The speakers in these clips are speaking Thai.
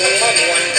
จังม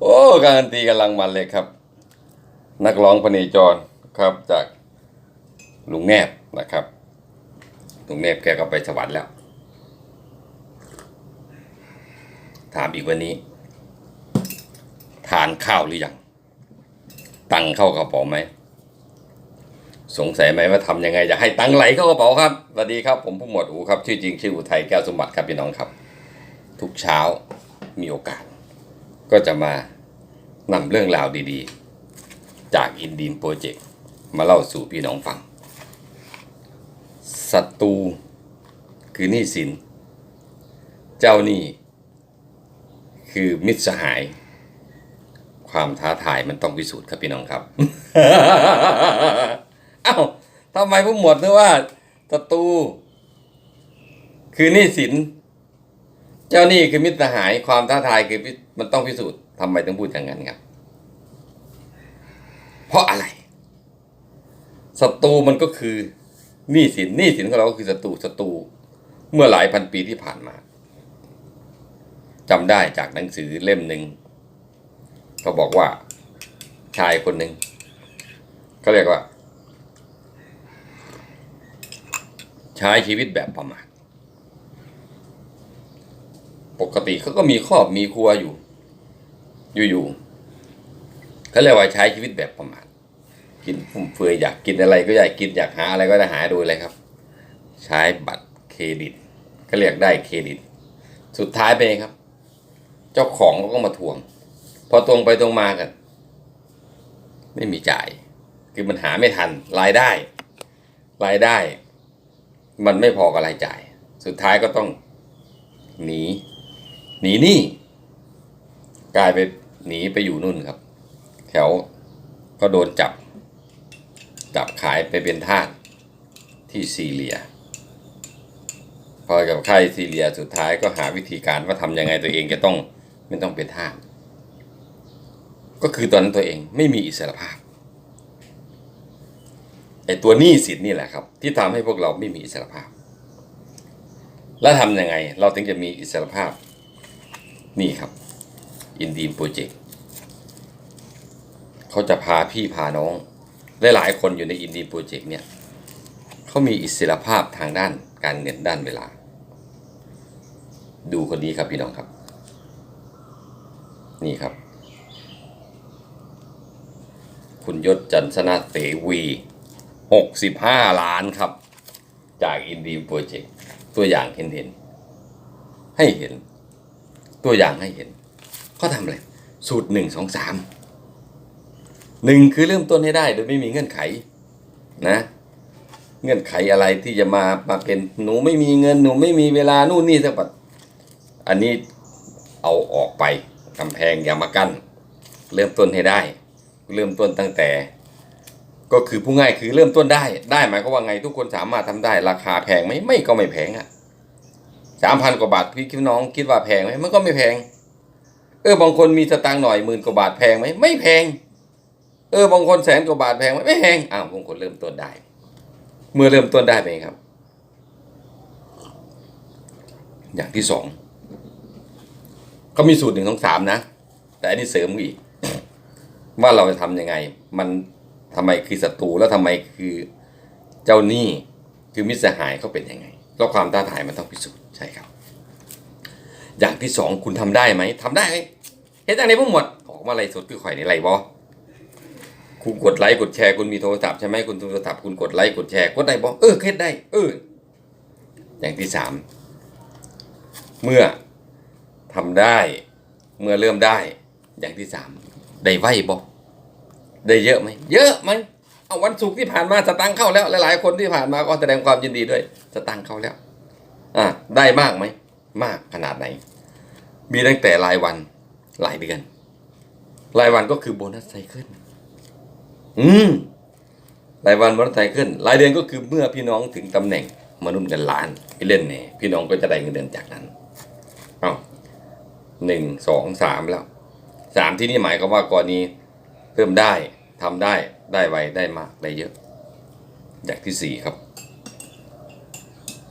โอ้การันตีกำลังมันเลยครับ นักร้องพเนจรครับจากลุงแนบนะครับลุงแนบแกก็ไปสวรรค์แล้ว ถามอีกวันนี้ ทานข้าวหรือยัง ตังเข้ากระเป๋าไหม สงสัยไหมว่าทำยังไงจะให้ตังไหลเข้ากระเป๋าครับสวัสดีครับ ผมผู้หมวดอูครับ ชื่อจริงชื่ออุทัยแก้วสมบัติครับพี่น้องครับ ทุกเช้ามีโอกาส ก็จะมานำเรื่องราวดีๆ จากอินดีมโปรเจกต์มาเล่าสู่พี่น้องฟังศัตรูคือหนี้สิน เจ้าหนี้คือมิตรสหาย ความท้าทายมันต้องพิสูจน์ครับพี่น้องครับ เอ้าทำไมผู้หมวดนึกว่าศัตรูคือหนี้สิน เจ้านี้คือมิตรสหายความท้าทายคือมันต้องพิสูจน์ทำไมต้องพูดอย่างนั้นครับ เพราะอะไรศัตรูมันก็คือหนี้สินหนี้สินของเราก็คือศัตรูศัตรูเมื่อหลายพันปีที่ผ่านมาจำได้จากหนังสือเล่มหนึ่งเขาบอกว่าชายคนหนึ่งเขาเรียกว่า ใช้ชีวิตแบบประมาท ปกติเขาก็มีครอบมีครัวอยู่ อยู่ๆเขาเรียกว่าใช้ชีวิตแบบประมาทกินฟุ่มเฟือยอยากกินอะไรก็อยากกินอยากหาอะไรก็ได้หาโดยเลยครับ ใช้บัตรเครดิตเขาเรียกได้เครดิต สุดท้ายเป็นไงครับ เจ้าของเขาก็มาทวง พอตรงไปตรงมากัน ไม่มีจ่าย คือมันหาไม่ทันรายได้ รายได้ มันไม่พอกับรายจ่าย สุดท้ายก็ต้องหนี หนีหนี้กลายไปหนีไปอยู่นู่นครับ แถวก็โดนจับ จับขายไปเป็นทาสที่ซีเรีย พอกับค่ายซีเรียสุดท้ายก็หาวิธีการว่าทำยังไงตัวเองจะต้องไม่ต้องเป็นทาสก็คือตอนนั้นตัวเองไม่มีอิสรภาพไอ้ตัวหนี้สินนี่แหละครับ ที่ทำให้พวกเราไม่มีอิสรภาพ แล้วทำยังไง เราถึงจะมีอิสรภาพ นี่ครับอินดีมโปรเจกต์เขาจะพาพี่พาน้องลหลายๆคนอยู่ในอินดีมโปรเจกต์เนี่ยเขามีอิสระภาพทางด้านการเงินด้านเวลา ดูคนนี้ครับพี่น้องครับ นี่ครับ คุณยศจันทนาเสวีหกสิบห้าล้านครับ จากอินดีมโปรเจกต์ตัวอย่างเห็นเห็นๆให้เห็น ตัวอย่างให้เห็นเขาทำอะไร สูตรหนึ่งสองสามหนึ่งคือเริ่มต้นให้ได้โดยไม่มีเงื่อนไขนะ เงื่อนไขอะไรที่จะมามาเป็นหนูไม่มีเงินหนูไม่มีเวลานู่นนี่สักปัดอันนี้เอาออกไปกำแพงอย่ามากั้นเริ่มต้นให้ได้ เริ่มต้นตั้งแต่ ก็คือผู้ง่ายคือเริ่มต้นได้ ได้หมายควาว่าไงทุกคนสามารถทำได้ราคาแพงไหมไม่ก็ไม่แพงอะ สามพันกว่าบาทพี่คิดน้องคิดว่าแพงไหมมันก็ไม่แพง เออบางคนมีสตางค์หน่อยหมื่นกว่าบาทแพงไหมไม่แพง เออบางคนแสนกว่าบาทแพงไหมไม่แพงอ้าวบางคนเริ่มต้นได้ เมื่อเริ่มต้นได้เป็นไงครับ อย่างที่สองก็มีสูตรหนึ่งสองสามนะ แต่อันนี้เสริมอีก ว่าเราจะทำยังไง มันทำไมคือศัตรูแล้วทำไมคือเจ้าหนี้คือมิตรสหายเขาเป็นยังไง แล้วความท้าทายมันต้องพิสูจน์ใช่ครับ อย่างที่สองคุณทำได้ไหมทำได้ไหมเห็นอย่างในพวกหมดออกมาอะไรสดคือข่อยในไรบอคุณกดไลค์กดแชร์คุณมีโทรศัพท์ใช่ไหมคุณโทรศัพท์คุณกดไลค์กดแชร์กดได้บอเออเฮ็ดได้ เออ อย่างที่สามเมื่อทำได้เมื่อเริ่มได้ อย่างที่สามได้ไหวบอได้เยอะไหมเยอะไหม เอาวันศุกร์ที่ผ่านมาสตังค์เข้าแล้วหลายๆคนที่ผ่านมาก็แสดงความยินดีด้วย สตังค์เข้าแล้ว อะได้มากไหมมากขนาดไหน มีตั้งแต่รายวันรายเดือนรายวันก็คือโบนัสไซเคิลอืมรายวันโบนัสไซเคิลรายเดือนก็คือเมื่อพี่น้องถึงตำแหน่งมนุษย์เงินล้านพี่เล่นเนี่ยพี่น้องก็จะได้เงินเดือนจากนั้นเอาหนึ่งสองสามแล้วสามที่นี่หมายความว่ากรณีเริ่มได้ ทำได้ได้ไวได้มากได้เยอะอย่างที่สี่ครับ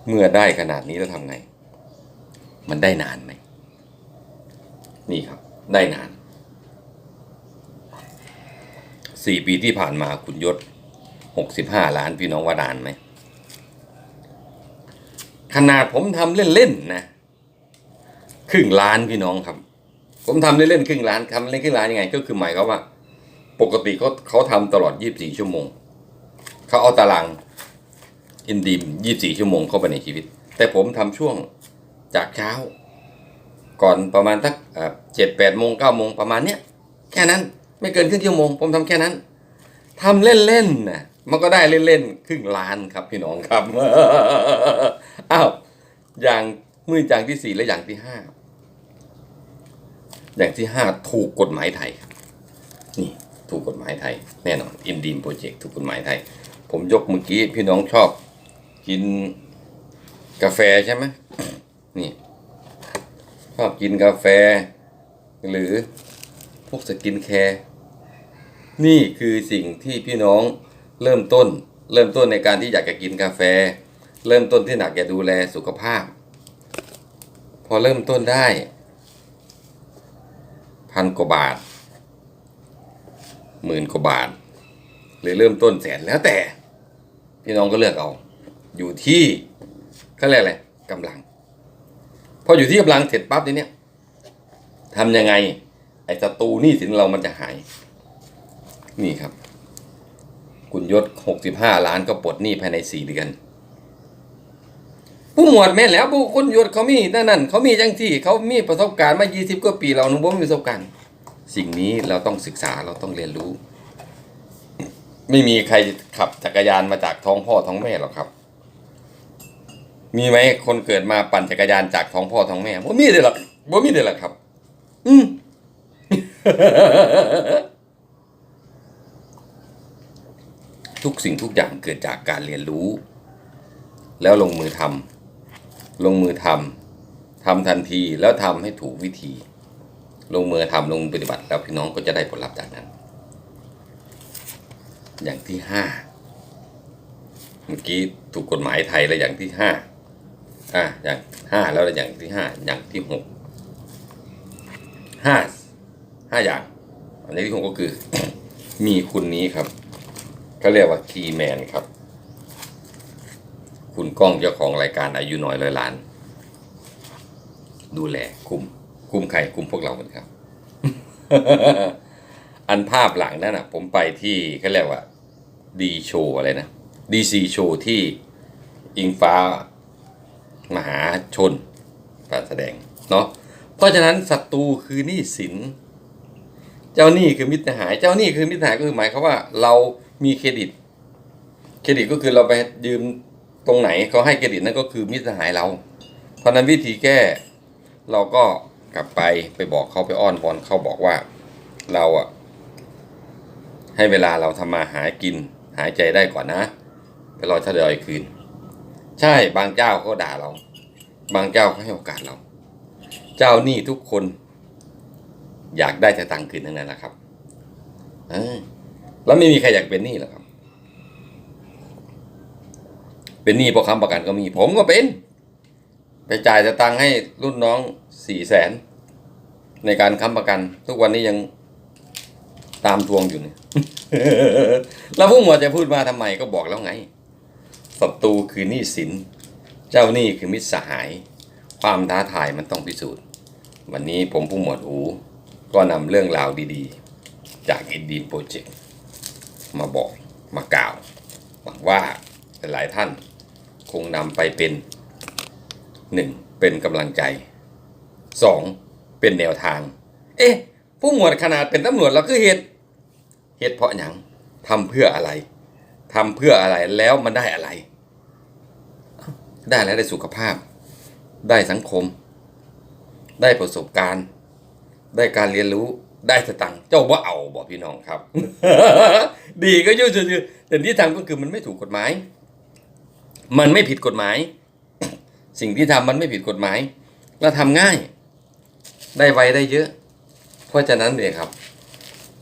เมื่อได้ขนาดนี้แล้วทำไง มันได้นานไหมนี่ครับ ได้นานสี่ปีที่ผ่านมาคุณยศหกสิบห้าล้านพี่น้องว่านานไหมขนาดผมทำเล่นๆนะครึ่งล้านพี่น้องครับ ผมทำเล่นๆครึ่งล้านทำเล่นครึ่งล้านยังไง ก็คือหมายเขาว่า ปกติเขาเขาทำตลอดยี่บสี่ชั่วโมง เขาเอาตารางอินดีมยี่สี่ชั่วโมงเข้าไปในชีวิต แต่ผมทำช่วงจากเช้า ก่อนประมาณสักเจ็ดแปดโมงเก้าโมงประมาณเนี้ยแค่นั้นไม่เกินครึ่งชั่วโมง ผมทำแค่นั้นทำเล่นๆนะมันก็ได้เล่นๆครึ่งล้านครับพี่น้องครับอ้าวอย่างมืออย่างที่สี่และอย่างที่ห้าอย่างที่ห้าถูกกฎหมายไทยนี่ ถูกกฎหมายไทย แน่นอนอินดีมโปรเจกต์ถูกกฎหมายไทย ผมยกเมื่อกี้พี่น้องชอบกินกาแฟใช่ไหมนี่ชอบกินกาแฟ หรือพวกสกินแคร์นี่คือสิ่งที่พี่น้องเริ่มต้น เริ่มต้นในการที่อยากจะกินกาแฟ เริ่มต้นที่อยากจะดูแลสุขภาพ พอเริ่มต้นได้ พันกว่าบาท หมื่นกว่าบาทหรือเริ่มต้นแสนแล้วแต่ พี่น้องก็เลือกเอา อยู่ที่เขาเรียกอะไรกำลัง พออยู่ที่กำลังเสร็จปั๊บทีเนี้ยทำยังไง ไอ้ศัตรูหนี่สินเรามันจะหาย นี่ครับ คุณยศหกสิบห้าล้านก็ปลดหนี้ภายในสี่เดือนผู้หมวดแม่แล้วผู้คุณยศเขามีนั่นนั่นเขามีจังที่ เขามีประสบการณ์มายี่สิบกว่าปีเราหนุ่มบ่มีประสบการณ์ สิ่งนี้เราต้องศึกษาเราต้องเรียนรู้ ไม่มีใครขับจักรยานมาจากท้องพ่อท้องแม่หรอกครับ มีไหมคนเกิดมาปั่นจักรยานจากท้องพ่อท้องแม่บ่มีเลยหรอกบ่มีเลยหรอกครับ อืมทุกสิ่งทุกอย่างเกิดจากการเรียนรู้ แล้วลงมือทำลงมือทำทำทันทีแล้วทำให้ถูกวิธี ลงมือทำลงปฏิบัติแล้วพี่น้องก็จะได้ผลลัพธ์จากนั้น อย่างที่ห้าเมื่อกี้ถูกกฎหมายไทยแล้วอย่างที่ห้าอะอย่างห้าแล้วอย่างที่ห้าอย่างที่หกห้าห้าอย่าง อันนี้ที่หกก็คือ มีคุณนี้ครับเขาเรียกว่าคีแมนครับ คุณก้องเจ้าของรายการอายุน้อยร้อยล้าน ดูแลคุม คุมใครคุมพวกเราเหมือนครับ อันภาพหลังนั่นนะผมไปที่เขาเรียกว่าดีโชอะไรนะดีซีโชที่อิงฟ้ามหาชนการแสดงเนาะเพราะฉะนั้นศัตรูคือหนี้สิน เจ้าหนี้คือมิตรหาย เจ้าหนี้คือมิตรหายก็คือหมายความว่าเรามีเครดิต เครดิตก็คือเราไปยืมตรงไหนเขาให้เครดิตนั่นก็คือมิตรหายเรา เพราะฉะนั้นวิธีแก้เราก็ กลับไปไปบอกเขาไปอ้อนวอนเขาบอกว่าเราอะให้เวลาเราทำมาหากินหายใจได้ก่อนนะไปรอทยอยคืน ใช่บางเจ้าเขาด่าเรา บางเจ้าเขาให้โอกาสเรา เจ้านี้ทุกคน อยากได้แต่ตังคืนทั้งนั้นแหละครับแล้วไม่มีใครอยากเป็นหนี้หรอกครับ เป็นหนี้เพราะค้ำประกันก็มีผมก็เป็น ไปจ่ายแต่ตังให้รุ่นน้อง สี่แสนในการค้ำประกัน ทุกวันนี้ยังตามทวงอยู่เนี่ยแล้วผู้หมวดจะพูดมาทำไมก็บอกแล้วไงศัตรูคือหนี้สิน เจ้าหนี้คือมิตรสหาย ความท้าทายมันต้องพิสูจน์ วันนี้ผมผู้หมวดอูก็นำเรื่องราวดีๆ จากอินดีนโปรเจกต์มาบอกมากล่าวหวังว่าหลายท่านคงนำไปเป็นหนึ่งเป็นกำลังใจ สองเป็นแนวทาง เอ๊ะ ผู้หมวดขนาดเป็นตำรวจเราคือเหตุเหตุเพราะหยังทำเพื่ออะไรทำเพื่ออะไรแล้วมันได้อะไร ได้แล้วได้สุขภาพ ได้สังคม ได้ประสบการณ์ ได้การเรียนรู้ได้สตังค์เจ้าว่าเอาบอกพี่น้องครับ ดีก็ยุ่งๆแต่ที่ทำก็คือมันไม่ถูกกฎหมาย มันไม่ผิดกฎหมาย สิ่งที่ทำมันไม่ผิดกฎหมาย แล้วทำง่าย ได้ไวได้เยอะ เพราะฉะนั้นเลยครับ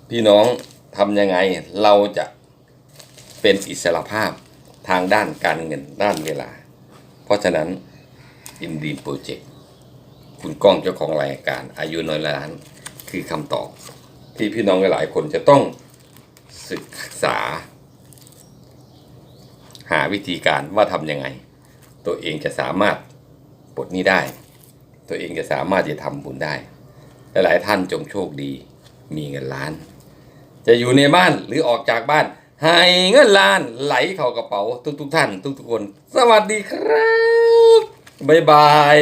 พี่น้องทำยังไงเราจะเป็นอิสระภาพทางด้านการเงินด้านเวลา เพราะฉะนั้นอินดีโปรเจกต์คุณก้องเจ้าของรายการอายุน้อยล้านคือคำตอบ ที่พี่น้องหลายๆคนจะต้องศึกษา หาวิธีการว่าทำยังไง ตัวเองจะสามารถปลดหนี้ได้ ตัวเองจะสามารถจะทำบุญได้ หลายท่านจงโชคดี มีเงินล้าน จะอยู่ในบ้านหรือออกจากบ้าน ให้เงินล้านไหลเข้ากระเป๋าทุกๆท่าน ทุกๆคน สวัสดีครับ บ๊ายบาย